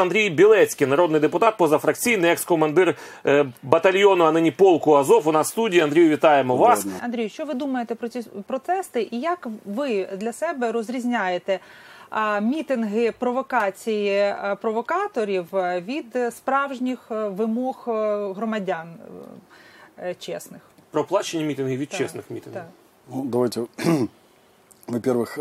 Андрій Білецький, народний депутат, позафракційний, екс-командир е, батальйону, а нині полку Азов. У нас в студії. Андрію, вітаємо вас. Андрію, що ви думаєте про ці протести, і як ви для себе розрізняєте а, мітинги провокації а, провокаторів е, від справжніх е, вимог е, громадян е, чесних? Про плачені мітинги від Так, чесних мітингів. Так. Ну, давайте, во-первых,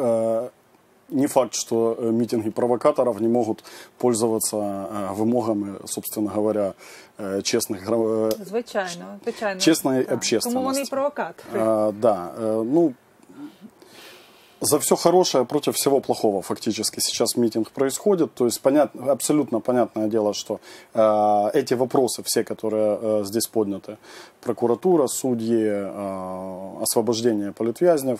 не факт, что э, митинги провокаторов не могут пользоваться э, вымогами, собственно говоря, э, честных гра- э, Звичайно, звичайно. Чесної Так. общественності. Тому вони і провокатори. э, да, э, ну, за все хорошее против всего плохого фактически сейчас митинг происходит. То есть понят, абсолютно понятное дело, что э, эти вопросы, все, которые э, здесь подняты, прокуратура, судьи, э, освобождение политвязнев,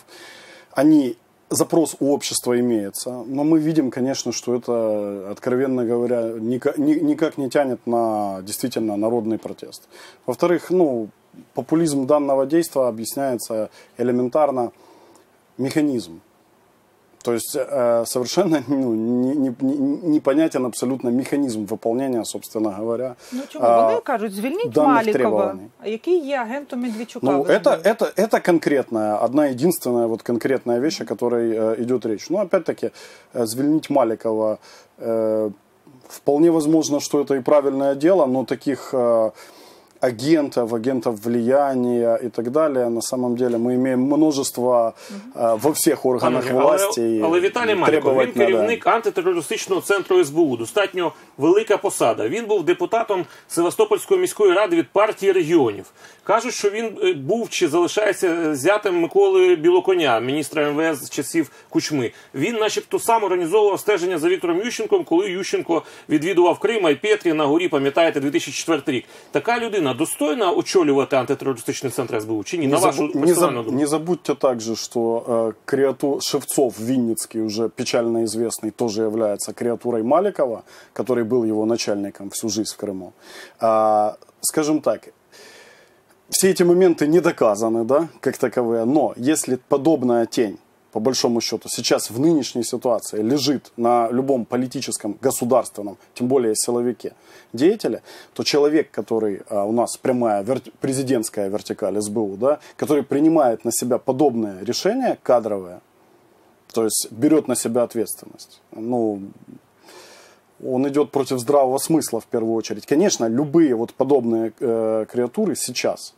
они запрос у общества имеется, но мы видим, конечно, что это, откровенно говоря, никак, ни- никак не тянет на действительно народный протест. Во-вторых, ну, популизм данного действия объясняется элементарно механизм. То есть э, совершенно ну, не- не- не- непонятен абсолютно механизм выполнения, собственно говоря. Ну чому а, вони кажуть, звільніть даних Малікова, требований. який є агентом Медведчука. Ну, ви это, знаєте. это, это конкретная, одна единственная вот конкретная вещь, о которой э, идет речь. Ну, опять-таки, э, звільнить Маликова, э, вполне возможно, что это и правильное дело, но таких э, агентов, агентов влияния и так далее, на самом деле мы имеем множество э, во всех органах Пане, власти. але, але Віталій Маліков, він керівник антитерористичного центру СБУ. Достатньо велика посада. Він був депутатом Севастопольської міської ради від партії регіонів. Кажуть, що він е, був чи залишається зятем Миколи Білоконя, міністра МВС з часів Кучми. Він, начебто, сам організовував стеження за Віктором Ющенком, коли Ющенко відвідував Крим, а й Петрі на горі, пам'ятаєте, 2004 рік. Така людина достойна очолювати антитерористичний центр СБУ чи ні? Не, На вашу забу- не, заб- не забудьте также, что э, креату- Шевцов Винницкий, уже печально известный, тоже является креатурой Маликова, который был его начальником всю жизнь в Крыму. А, скажем так, все эти моменты не доказаны, да, как таковые, но если подобная тень по большому счету, сейчас в нынешней ситуации лежит на любом политическом, государственном, тем более силовике, деятеле, то человек, который а, у нас прямая вер- президентская вертикаль СБУ, да, который принимает на себя подобное решение кадровое, то есть берет на себя ответственность, ну, он идет против здравого смысла в первую очередь. Конечно, любые вот подобные э, креатуры сейчас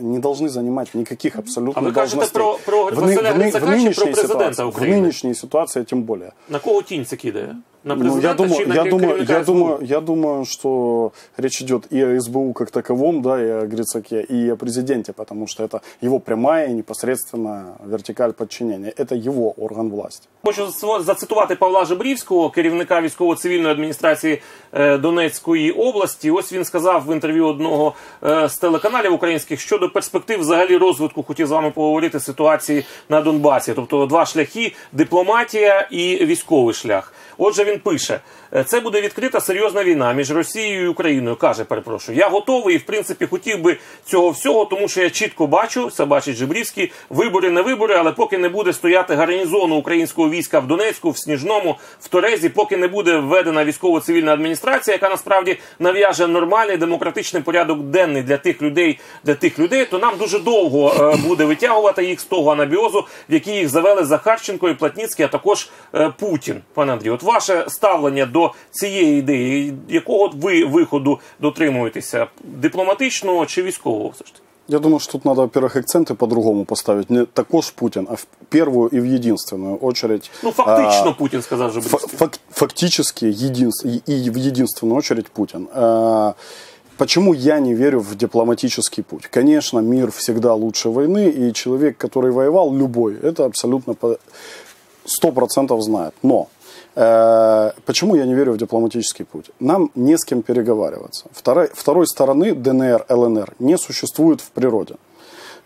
не должны занимать никаких абсолютно А вы кажете должностей. про- про в, Василя ны- в, ны- Грицака в чи нынешней про президента ситуации, в України? нынешней ситуации тем более. На кого тінь це кидає? На Ну, я думаю, я думаю, я думаю, я думаю, что речь идет и о СБУ как таковом, да, и о Грицаке, и о президенте, потому что это его прямая и непосредственно вертикаль подчинения. Это его орган власти. Хочу зацитувати Павла Жебрівського, керівника військово-цивільної адміністрації е, Донецької області. Ось він сказав в інтерв'ю одного е, з телеканалів українських щодо перспектив взагалі розвитку. Хотів з вами поговорити ситуації на Донбасі. Тобто два шляхи: дипломатія і військовий шлях. Отже, він пише: «Е, це буде відкрита серйозна війна між Росією і Україною. каже, перепрошую. Я готовий і в принципі хотів би цього всього, тому що я чітко бачу, це бачить Жебрівський, вибори не вибори, але поки не буде стояти гарнізону українського війська в Донецьку, в Сніжному, в Торезі, поки не буде введена військово-цивільна адміністрація, яка насправді нав'яже нормальний демократичний порядок денний для тих людей, для тих людей, то нам дуже довго е, буде витягувати їх з того анабіозу, в який їх завели Захарченко і Платніцький, а також е, Путін. Пане Андрію, от ваше ставлення до цієї ідеї, якого ви виходу дотримуєтеся? Дипломатичного чи військового? Все ж таки? Я думаю, что тут надо, во-первых, акценты по-другому поставить. Не також Путин, а в первую и в единственную очередь. Ну, фактично, а, Путін сказав Фа- Жебрівський. фак- фактически единс- и, и в единственную очередь Путин. А, Почему я не верю в дипломатический путь? Конечно, мир всегда лучше войны, и человек, который воевал, любой, это абсолютно по- 100% знает. Но э, почему я не верю в дипломатический путь? Нам не с кем переговариваться. Второй, второй стороны ДНР, ЛНР не существует в природе.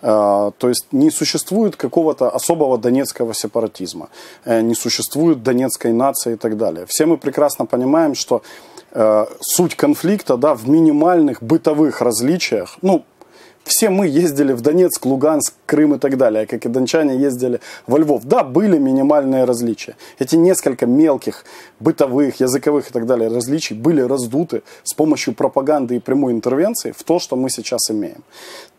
Э, То есть не существует какого-то особого донецкого сепаратизма, э, не существует донецкой нации и так далее. Все мы прекрасно понимаем, что э, суть конфликта да, в минимальных бытовых различиях, ну, Все мы ездили в Донецк, Луганск, Крым и так далее, как и дончане ездили во Львов. Да, были минимальные различия. Эти несколько мелких бытовых, языковых и так далее различий были раздуты с помощью пропаганды и прямой интервенции в то, что мы сейчас имеем.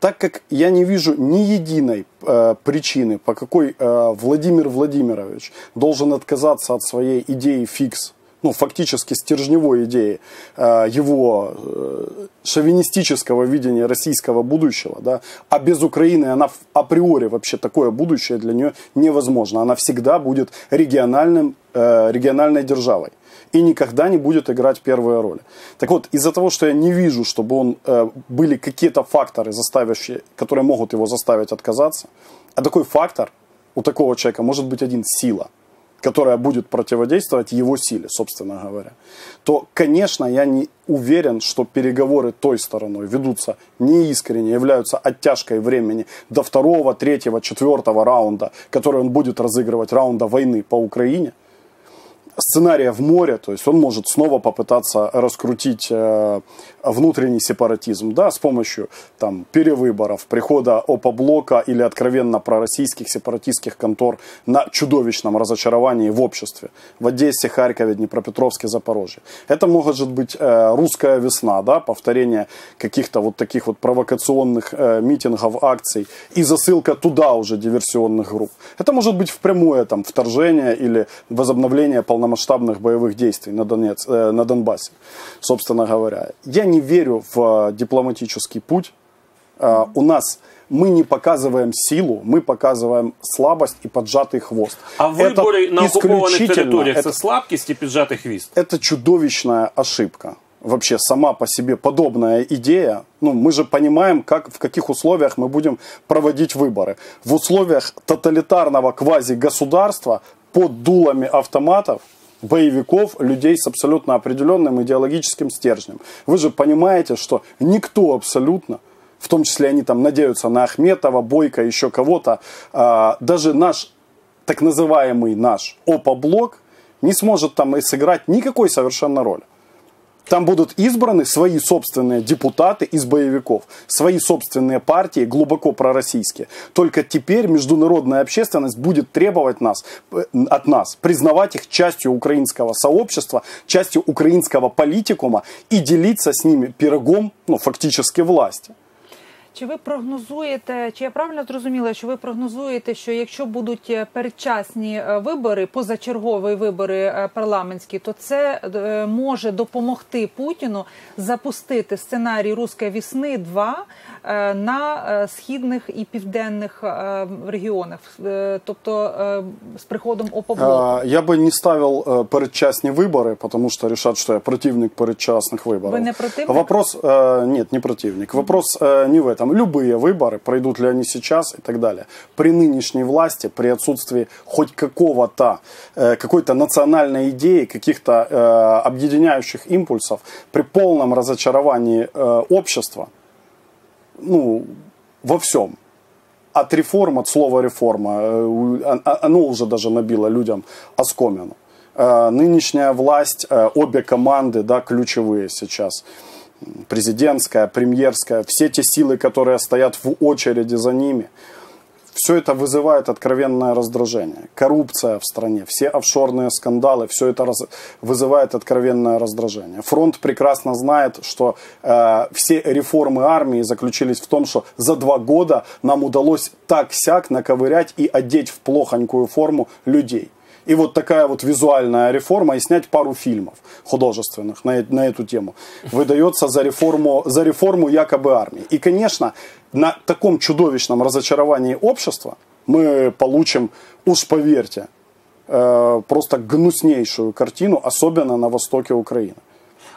Так как я не вижу ни единой э, причины, по какой э, Владимир Владимирович должен отказаться от своей идеи фикс ну, фактически стержневой идеи э, его э, шовинистического видения российского будущего, да, а без Украины она априори вообще такое будущее для нее невозможно. Она всегда будет региональным, э, региональной державой и никогда не будет играть первые роли. Так вот, из-за того, что я не вижу, чтобы он, были какие-то факторы, заставившие, которые могут его заставить отказаться, а такой фактор у такого человека может быть один – сила – которая будет противодействовать его силе, собственно говоря, то, конечно, я не уверен, что переговоры той стороной ведутся неискренне, являются оттяжкой времени до второго, третьего, четвертого раунда, который он будет разыгрывать, раунда войны по Украине – сценария в море, то есть он может снова попытаться раскрутить э, внутренний сепаратизм, да, с помощью там перевыборов, прихода ОПО-блока или откровенно пророссийских сепаратистских контор на чудовищном разочаровании в обществе, в Одессе, Харькове, Днепропетровске, Запорожье. Это может быть э, русская весна, да, повторение каких-то вот таких вот провокационных э, митингов, акций и засылка туда уже диверсионных групп. Это может быть в прямое там вторжение или возобновление полномочий полномасштабных боевых действий на, Донец, э, на Донбассе, собственно говоря. Я не верю в э, дипломатический путь. Э, у нас мы не показываем силу, мы показываем слабость и поджатый хвост. А выборы на оккупованных территориях это, слабкість и поджатый хвост? Это чудовищная ошибка. Вообще сама по себе подобная идея, ну, мы же понимаем, как, в каких условиях мы будем проводить выборы. В условиях тоталитарного квази-государства под дулами автоматов боевиков, людей с абсолютно определенным идеологическим стержнем. Вы же понимаете, что никто абсолютно, в том числе они там надеются на Ахметова, Бойко, еще кого-то, а, даже наш так называемый наш ОПА-блок не сможет там и сыграть никакой совершенно роли. Там будут избраны свои собственные депутаты из боевиков, свои собственные партии, глубоко пророссийские. Только теперь международная общественность будет требовать нас, э, от нас признавать их частью украинского сообщества, частью украинского политикума и делиться с ними пирогом, ну, фактически власти. Чи ви прогнозуєте, чи я правильно зрозуміла, що ви прогнозуєте, що якщо будуть е, передчасні е, вибори, позачергові вибори е, парламентські, то це може допомогти Путіну запустити сценарій Руської вісни 2 на східних і південних регіонах, тобто з приходом ОПОБЛОКу? Я би не ставив передчасні вибори, тому що решат, що я противник передчасних виборів. Ви не противник? Вопрос, нет, не противник. Вопрос не в этом там любые выборы, пройдут ли они сейчас и так далее, при нынешней власти, при отсутствии хоть какого-то, э, какой-то национальной идеи, каких-то э, объединяющих импульсов, при полном разочаровании э, общества, ну, во всем, от реформ, от слова реформа, оно уже даже набило людям оскомину. Нынешняя власть, обе команды, да, ключевые сейчас – президентская, премьерская, все те силы, которые стоят в очереди за ними, все это вызывает откровенное раздражение. Коррупция в стране, все офшорные скандалы, все это раз... вызывает откровенное раздражение. Фронт прекрасно знает, что э, все реформы армии заключились в том, что за два года нам удалось так-сяк наковырять и одеть в плохонькую форму людей и вот такая вот визуальная реформа и снять пару фильмов художественных на, на эту тему выдается за реформу, за реформу якобы армии. И, конечно, на таком чудовищном разочаровании общества мы получим, уж поверьте, э, просто гнуснейшую картину, особенно на востоке Украины.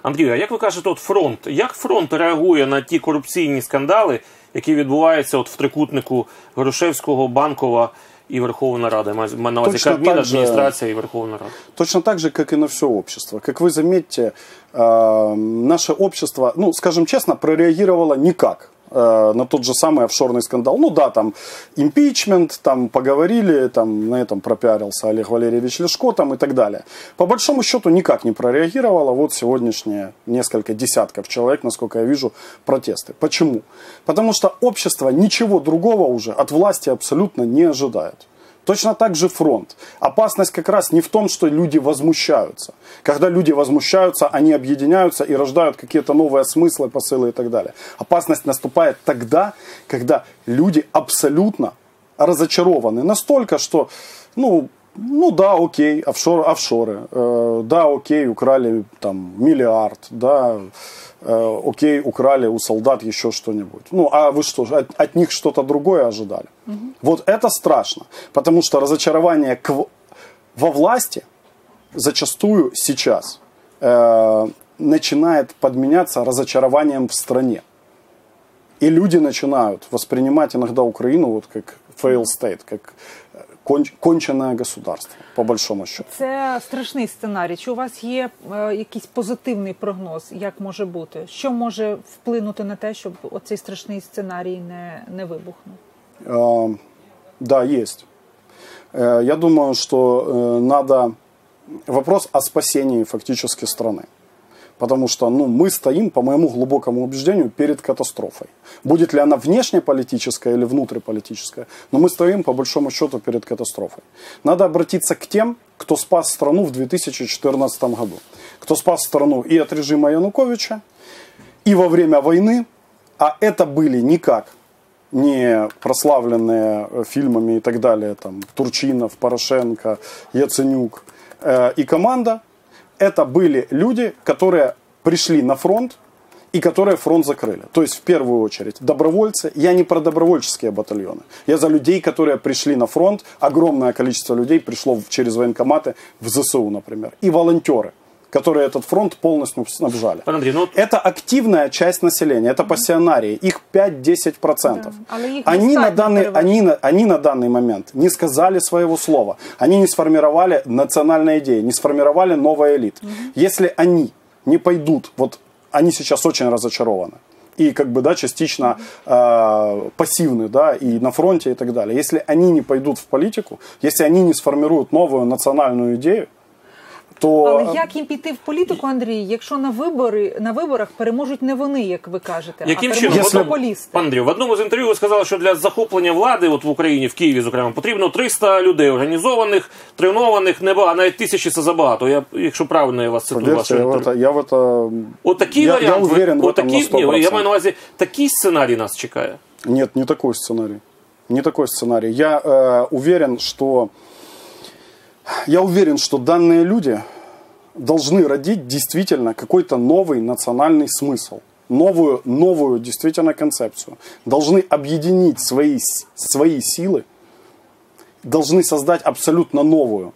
Андрію, а як ви кажете, от фронт? Як фронт реагує на ті корупційні скандали, які відбуваються от в трикутнику Горошевського, Банкова И Верховная Рада. На увазі Кабмин, администрация и Верховная Рада. Точно так же, как и на все общество. Как вы заметите, э, наше общество, ну, скажем честно, прореагировало никак э, на тот же самый офшорный скандал. Ну да, там импичмент, там поговорили, там на этом пропиарился Олег Валерьевич Лешко там и так далее. По большому счету никак не прореагировало вот сегодняшние несколько десятков человек, насколько я вижу, протесты. Почему? Потому что общество ничего другого уже от власти абсолютно не ожидает. Точно так же фронт. Опасность как раз не в том, что люди возмущаются. Когда люди возмущаются, они объединяются и рождают какие-то новые смыслы, посылы и так далее. Опасность наступает тогда, когда люди абсолютно разочарованы. Настолько, что, ну, ну да, окей, офшор, офшоры, э, да, окей, украли там миллиард, да, э, окей, украли у солдат еще что-нибудь. Ну, а вы что, от, от них что-то другое ожидали? Угу. Вот это страшно, потому что разочарование к, во власти зачастую сейчас э, начинает подменяться разочарованием в стране. И люди начинают воспринимать иногда Украину вот как fail state, как кончене государство, по большому счету. Це страшний сценарій. Чи у вас є е, якийсь позитивний прогноз, як може бути? Що може вплинути на те, щоб оцей страшний сценарій не, не вибухнув? Э, да, есть. Э, я думаю, что э, надо... Вопрос о спасении фактически страны. Потому что ну, мы стоим, по моему глубокому убеждению, перед катастрофой. Будет ли она внешнеполитическая или внутриполитическая, но мы стоим, по большому счету, перед катастрофой. Надо обратиться к тем, кто спас страну в 2014 году. Кто спас страну и от режима Януковича, и во время войны, а это были никак не прославленные фильмами и так далее, там, Турчинов, Порошенко, Яценюк э, и команда, это были люди, которые пришли на фронт и которые фронт закрыли. То есть, в первую очередь, добровольцы. Я не про добровольческие батальоны. Я за людей, которые пришли на фронт. Огромное количество людей пришло через военкоматы в ЗСУ, например. И волонтеры которые этот фронт полностью снабжали. Андрей, ну... Это активная часть населения, это пассионарии, их 5-10%. Да. Они, на данный, они, на, они на данный момент не сказали своего слова, они не сформировали национальные идеи, не сформировали новый элит. Угу. Если они не пойдут, вот они сейчас очень разочарованы, и как бы, да, частично э, пассивны, да, и на фронте и так далее. Если они не пойдут в политику, если они не сформируют новую национальную идею, то але як їм піти в політику, Андрій, якщо на вибори на виборах переможуть не вони, як ви кажете, Яким а переможуть популісти? Пан Андрій, в одному з інтерв'ю ви сказали, що для захоплення влади, от в Україні, в Києві, зокрема, потрібно 300 людей організованих, тренованих, небагато, навіть тисячі це забагато. Я, якщо правильно я вас цитую, ваше я в это, я в это... От такий я, варіант, я уверен в этом такий, на 100%. Ні, я маю на увазі, такий сценарій нас чекає. Нет, не такой сценарий. Не такой сценарий. Я э, уверен, что я уверен, что данные люди должны родить действительно какой-то новый национальный смысл, новую, новую действительно концепцию. Должны объединить свои, свои силы, должны создать абсолютно новую,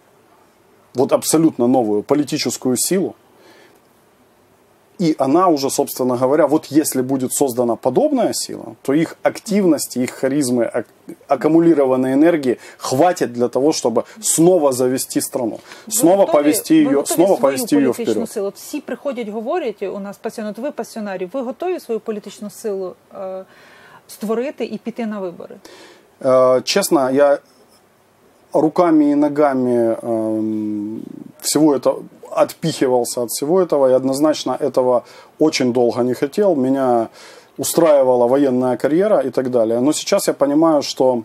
вот абсолютно новую политическую силу, и она уже, собственно говоря, вот если будет создана подобная сила, то их активности, их харизмы, аккумулированной энергии хватит для того, чтобы снова завести страну, снова готові, повести ее, снова повести ее вперед. Силу? Всі приходять, говорять у нас пасіонат, ви пасіонарі, ви готові свою політичну силу е, створити і піти на вибори? Е, честно, я руками и ногами э, всего это отпихивался от всего этого и однозначно этого очень долго не хотел. Меня устраивала военная карьера и так далее. Но сейчас я понимаю, что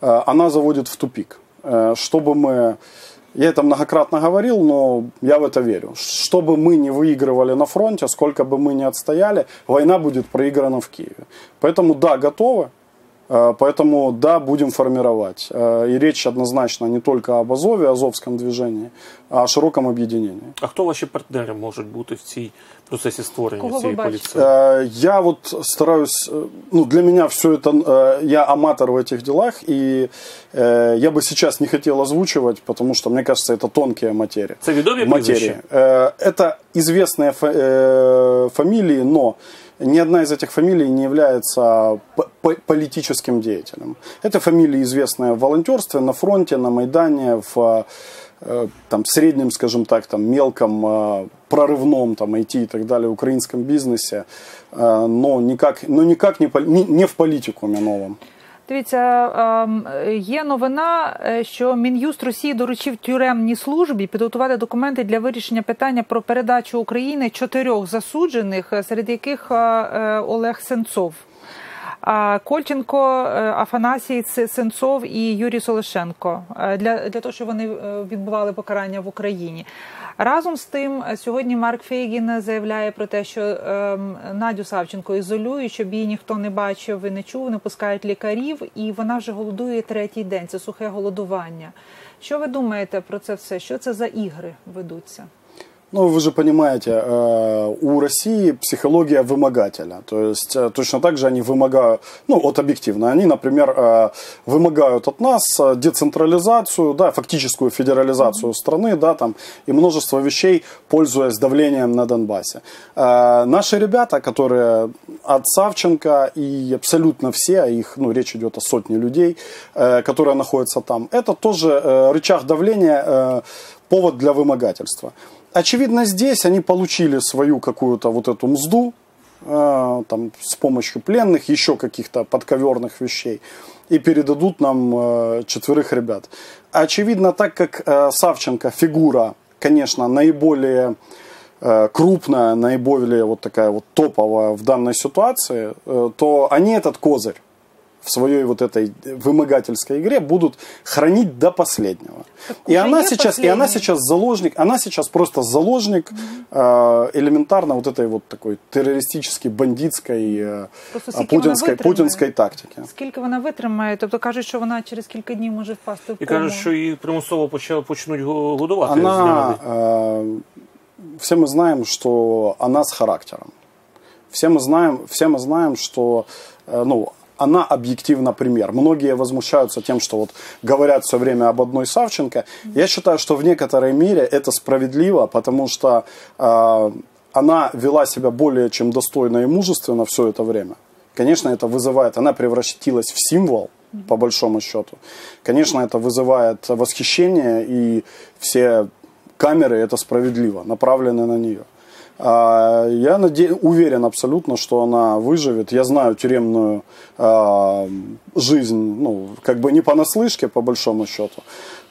э, она заводит в тупик. Э, чтобы мы, я это многократно говорил, но я в это верю. Чтобы мы не выигрывали на фронте, сколько бы мы ни отстояли, война будет проиграна в Киеве. Поэтому да, готовы. Э, поэтому да, будем формировать. Э, и речь однозначно не только об Азове, Азовском движении, а о широком объединении. А хто ваші партнери можуть бути в цій процесі створення Кого цієї полиции? Э, я вот стараюсь, ну для меня все это, я аматор в этих делах, и я бы сейчас не хотел озвучивать, потому что мне кажется, это тонкие материи. Это ведомые материи. Это известные фамилии, но ни одна из этих фамилий не является политическим деятелем. Это фамилии, известные в волонтерстве, на фронте, на Майдане, в э, там, среднем, скажем так, там, мелком, э, прорывном там, IT и так далее украинском бизнесе, э, но никак, но никак не, не, в політикумі новом. Дивіться, ем, є новина, е, що мін'юст Росії доручив тюремній службі підготувати документи для вирішення питання про передачу України чотирьох засуджених, е, серед яких е, Олег Сенцов. Кольченко, Афанасій Сенцов і Юрій Солошенко для для того, щоб вони відбували покарання в Україні. Разом з тим, сьогодні Марк Фейгін заявляє про те, що ем, Надю Савченко ізолюють, щоб її ніхто не бачив і не чув, не пускають лікарів, і вона вже голодує третій день. Це сухе голодування. Що ви думаєте про це все? Що це за ігри ведуться? Ну, вы же понимаете, э, у России психология вымогателя. То есть э, точно так же они вымогают, ну, вот объективно, они, например, э, вымогают от нас децентрализацию, да, фактическую федерализацию страны, да, там, и множество вещей, пользуясь давлением на Донбассе. Наши ребята, которые от Савченко и абсолютно все, а их, ну, речь идет о сотне людей, которые находятся там, это тоже рычаг давления, повод для вымогательства очевидно, здесь они получили свою какую-то вот эту мзду, э, там, с помощью пленных, еще каких-то подковерных вещей, и передадут нам э, четверых ребят. Очевидно, так как э, Савченко фигура, конечно, наиболее крупная, наиболее вот такая вот топовая в данной ситуации, то они этот козырь в своей вот этой вымогательской игре будут хранить до последнего. и она сейчас, и она сейчас заложник, она сейчас просто заложник mm-hmm. э, элементарно вот этой вот такой террористической, бандитской, э, путінської, путінської тактики. Скільки вона витримає? Тобто кажуть, що вона через кілька днів може впасти в кому. І кажуть, що її примусово почнуть годувати. Она, э, все мы знаем, что она с характером. Все мы знаем, все мы знаем, что э, ну, она объективно пример. Многие возмущаются тем, что вот говорят все время об одной Савченко. Я считаю, что в некоторой мере это справедливо, потому что э, она вела себя более чем достойно и мужественно все это время. Конечно, это вызывает, она превратилась в символ, по большому счету. Конечно, это вызывает восхищение, и все камеры, это справедливо, направлены на нее. А, я наде... уверен абсолютно, что она выживет. Я знаю тюремную э, жизнь, ну, как бы не понаслышке, по большому счету.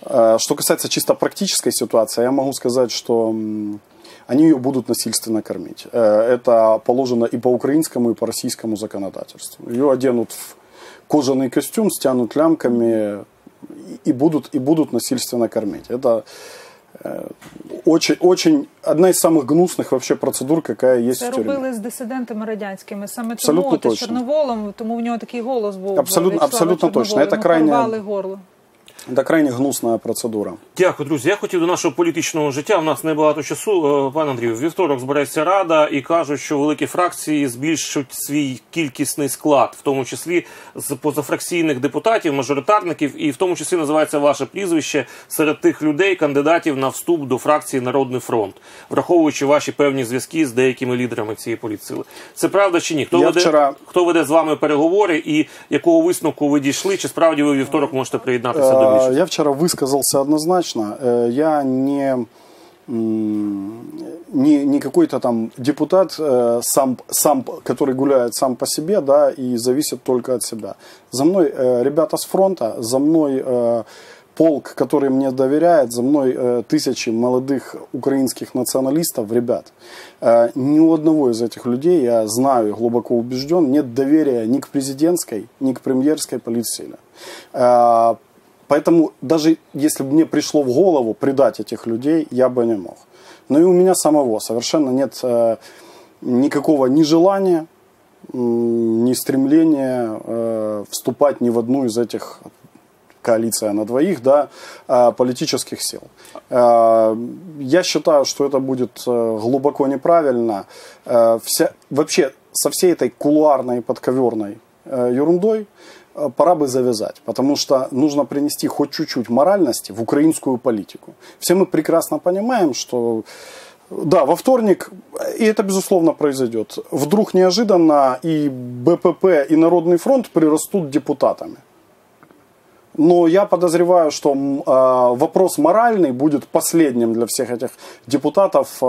Э, что касается чисто практической ситуации, я могу сказать, что они ее будут насильственно кормить. Э, это положено и по украинскому, и по российскому законодательству. Ее оденут в кожаный костюм, стянут лямками и будут, и будут насильственно кормить. Это очень, очень одна из самых гнусных вообще процедур, какая есть Це в тюрмі. робили з дисидентами радянськими. Саме Абсолютно тому точно. Чорноволом, тому в нього такий голос був. Абсолютно, абсолютно точно. Это крайне, горло. Це крайне гнусна процедура. Дякую, друзі. Я хотів до нашого політичного життя. У нас небагато часу. Е, пане Андрію, вівторок збирається рада і кажуть, що великі фракції збільшують свій кількісний склад, в тому числі з позафракційних депутатів, мажоритарників, і в тому числі називається ваше прізвище серед тих людей, кандидатів на вступ до фракції Народний фронт, враховуючи ваші певні зв'язки з деякими лідерами цієї політсили. Це правда чи ні? Хто веде вчора... хто веде з вами переговори і якого висновку ви дійшли? Чи справді ви вівторок можете приєднатися до? Э, я вчера высказался однозначно. Э, я не не, не какой-то там депутат, э, сам, сам, который гуляет сам по себе, да, и зависит только от себя. За мной ребята с фронта, за мной полк, который мне доверяет, за мной тысячи молодых украинских националистов, ребят. Ни у одного из этих людей, я знаю, глубоко убежден, нет доверия ни к президентской, ни к премьерской политсиле. Поэтому даже если бы мне пришло в голову предать этих людей, я бы не мог. Но и у меня самого совершенно нет э, никакого ни желания, ни стремления э, вступать ни в одну из этих коалиция на двоих, да, э, политических сил. Я считаю, что это будет глубоко неправильно. Вся, вообще со всей этой кулуарной подковерной ерундой пора бы завязать, потому что нужно принести хоть чуть-чуть моральности в украинскую политику. Все мы прекрасно понимаем, что да, во вторник, и это безусловно произойдет, вдруг неожиданно и БПП, и Народный фронт прирастут депутатами. Но я подозреваю, что э, вопрос моральный будет последним для всех этих депутатов э,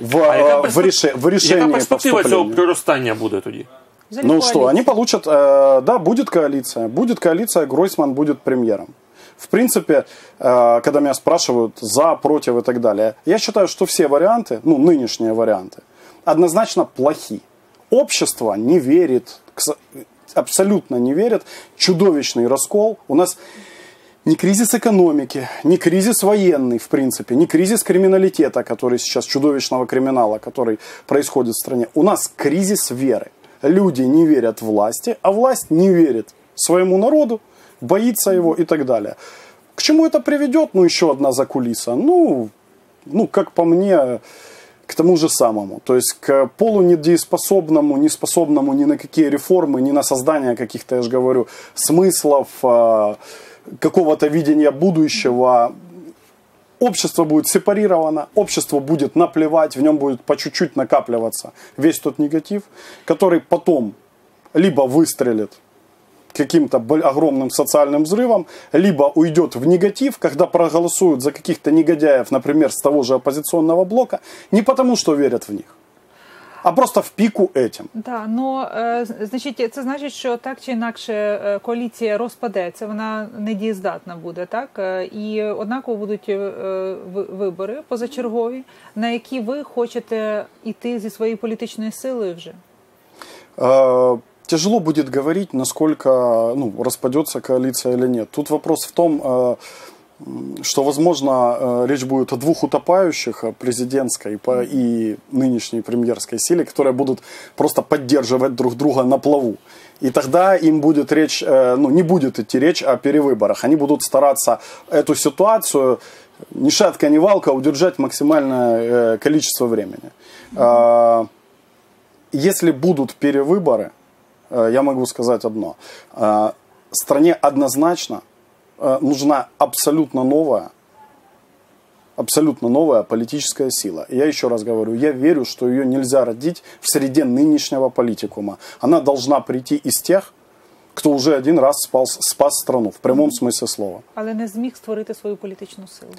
в, А э, в, реше- в решении яка перспектива цього приростання буде тоді? Взагалі Ну что, коаліція. они получат, э, да, будет коалиция, будет коалиция, Гройсман будет премьером. В принципе, э, когда меня спрашивают за, против и так далее, я считаю, что все варианты, ну, нынешние варианты, однозначно плохи. Общество не верит, к со- абсолютно не верит, чудовищный раскол. У нас не кризис экономики, не кризис военный, в принципе, не кризис криминалитета, который сейчас, чудовищного криминала, который происходит в стране. У нас кризис веры. Люди не верят власти, а власть не верит своему народу, боится его и так далее. К чему это приведет? Ну, еще одна закулиса. Ну, ну, как по мне, к тому же самому. То есть к полунедееспособному, неспособному ни на какие реформы, ни на создание каких-то, я же говорю, смыслов, э, какого-то видения будущего. Общество будет сепарировано, общество будет наплевать, в нем будет по чуть-чуть накапливаться весь тот негатив, который потом либо выстрелит каким-то огромным социальным взрывом, либо уйдет в негатив, когда проголосуют за каких-то негодяев, например, с того же оппозиционного блока, не потому, что верят в них, а просто в пику этим. Да, ну е, з- значить, це значить, що так чи інакше е, коаліція розпадеться, вона недієздатна буде, так Е, і однаково будуть е, ви- вибори позачергові, на які ви хочете йти зі своєю політичною силою вже. Э, Тяжело будет говорить, насколько ну, распадется коалиция или нет. Тут вопрос в том, э, м, что, возможно, э, речь будет о двух утопающих, президентской и нынешней премьерской силе, которые будут просто поддерживать друг друга на плаву. И тогда им будет речь, э, ну, не будет идти речь о перевыборах. Они будут стараться эту ситуацию ни шатка, ни валка удержать максимальное э, количество времени. Э, если будут перевыборы, я могу сказать одно. Э, Стране однозначно нужна абсолютно новая, абсолютно новая политическая сила. И я еще раз говорю, я верю, что ее нельзя родить в среде нынешнего политикума. Она должна прийти из тех, кто уже один раз спас, спас страну, в прямом смысле слова. Але не зміг створити свою політичну силу.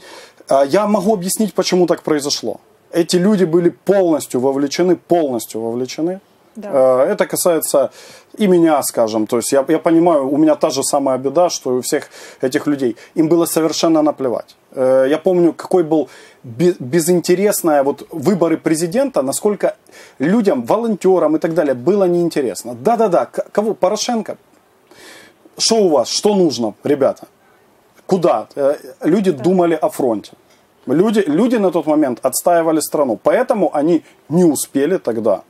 А, Я могу объяснить, почему так произошло. Эти люди были полностью вовлечены, полностью вовлечены. Да. Э, Это касается и меня, скажем. То есть я, я понимаю, у меня та же самая беда, что и у всех этих людей. Им было совершенно наплевать. Э, Я помню, какой был бе- безинтересная вот выборы президента, насколько людям, волонтерам и так далее было неинтересно. Да-да-да, кого? Порошенко? Что у вас? Что нужно, ребята? Куда? Э, Люди думали о фронте. Люди, люди на тот момент отстаивали страну. Поэтому они не успели тогда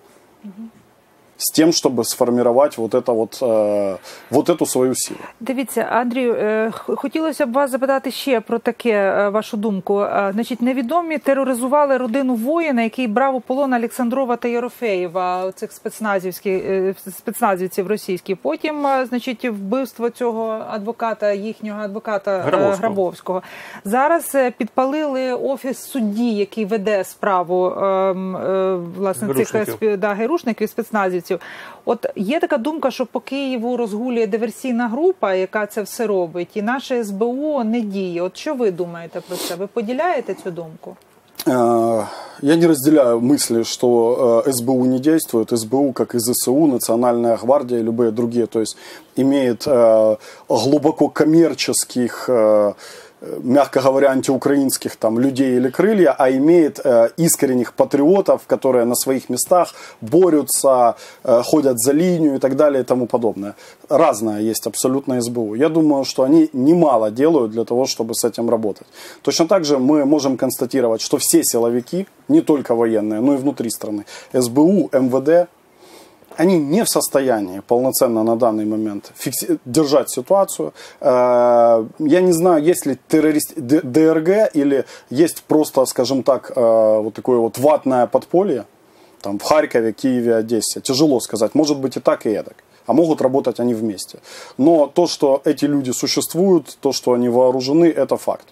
с тем, чтобы сформировать вот, это вот, э, вот эту свою силу. Дивіться, Андрію, е, х- хотілося б вас запитати ще про таке е, вашу думку. Е, Значить, невідомі тероризували родину воїна, який брав у полон Олександрова та Єрофеєва, цих спецназівських е, спецназівців російських. Потім, е, значить, вбивство цього адвоката, їхнього адвоката е, Грабовського. Грабовського. Зараз е, підпалили офіс судді, який веде справу ем, е, власне цих Герушників. спе- да, герушників, спецназівців. От є така думка, що по Києву розгулює диверсійна група, яка це все робить, і наше СБУ не діє. От що ви думаєте про це? Ви поділяєте цю думку? Э, Я не разделяю мысли, что э, СБУ не действует. СБУ, как и ЗСУ, Национальная гвардия и любые другие, то есть имеет э, глубоко коммерческих, э, э, мягко говоря, антиукраинских там людей или крылья, а имеет э, искренних патриотов, которые на своих местах борются, э, ходят за линию и так далее и тому подобное. Разное есть абсолютно СБУ. Я думаю, что они немало делают для того, чтобы с этим работать. Точно так же мы можем констатировать, что все силовики, не только военные, но и внутри страны, СБУ, МВД, они не в состоянии полноценно на данный момент фикси- держать ситуацию. Э, Я не знаю, есть ли террорист ДРГ или есть просто, скажем так, э, вот такое вот ватное подполье там, в Харькове, Киеве, Одессе. Тяжело сказать. Может быть и так, и эдак. А могут работать они вместе. Но то, что эти люди существуют, то, что они вооружены, это факт.